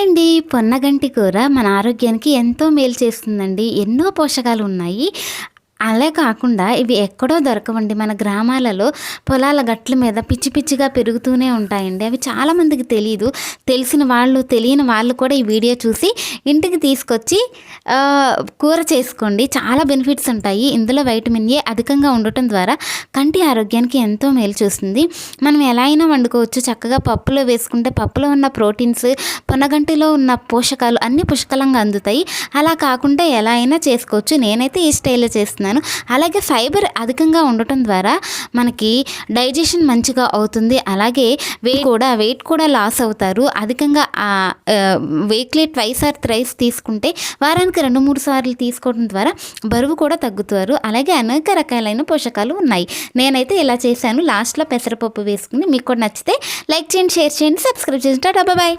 Hi అండి. పొన్నగంటి కూర మన ఆరోగ్యానికి ఎంతో మేలు చేస్తుందండి. ఎన్నో పోషకాలు ఉన్నాయి అలా కాకుండా ఇవి ఎక్కడో దొరకవండి. మన గ్రామాలలో పొలాల గట్ల మీద పిచ్చి పిచ్చిగా పెరుగుతూనే ఉంటాయండి. అవి చాలామందికి తెలియదు తెలిసిన వాళ్ళు తెలియని వాళ్ళు కూడా ఈ వీడియో చూసి ఇంటికి తీసుకొచ్చి కూర చేసుకోండి. చాలా బెనిఫిట్స్ ఉంటాయి. ఇందులో వైటమిన్ ఏ అధికంగా ఉండటం ద్వారా కంటి ఆరోగ్యానికి ఎంతో మేలు చూస్తుంది. మనం ఎలా అయినా వండుకోవచ్చు. చక్కగా పప్పులో వేసుకుంటే పప్పులో ఉన్న ప్రోటీన్స్ పొనగంటిలో ఉన్న పోషకాలు అన్ని పుష్కలంగా అందుతాయి. అలా కాకుండా ఎలా అయినా చేసుకోవచ్చు. నేనైతే ఈ స్టైల్లో చేస్తున్నాను. అలాగే ఫైబర్ అధికంగా ఉండటం ద్వారా మనకి డైజెషన్ మంచిగా అవుతుంది. అలాగే వెయిట్ కూడా వెయిట్ కూడా లాస్ అవుతారు. అధికంగా వీక్లీ ట్వైస్ ఆర్ థ్రైస్ తీసుకుంటే వారానికి రెండు మూడు సార్లు తీసుకోవడం ద్వారా బరువు కూడా తగ్గుతారు. అలాగే అనేక రకాలైన పోషకాలు ఉన్నాయి. నేనైతే ఇలా చేశాను. లాస్ట్లో పెసరపప్పు వేసుకుని మీకు కూడా నచ్చితే లైక్ చేయండి షేర్ చేయండి సబ్స్క్రైబ్ చేయండి. Tata bye.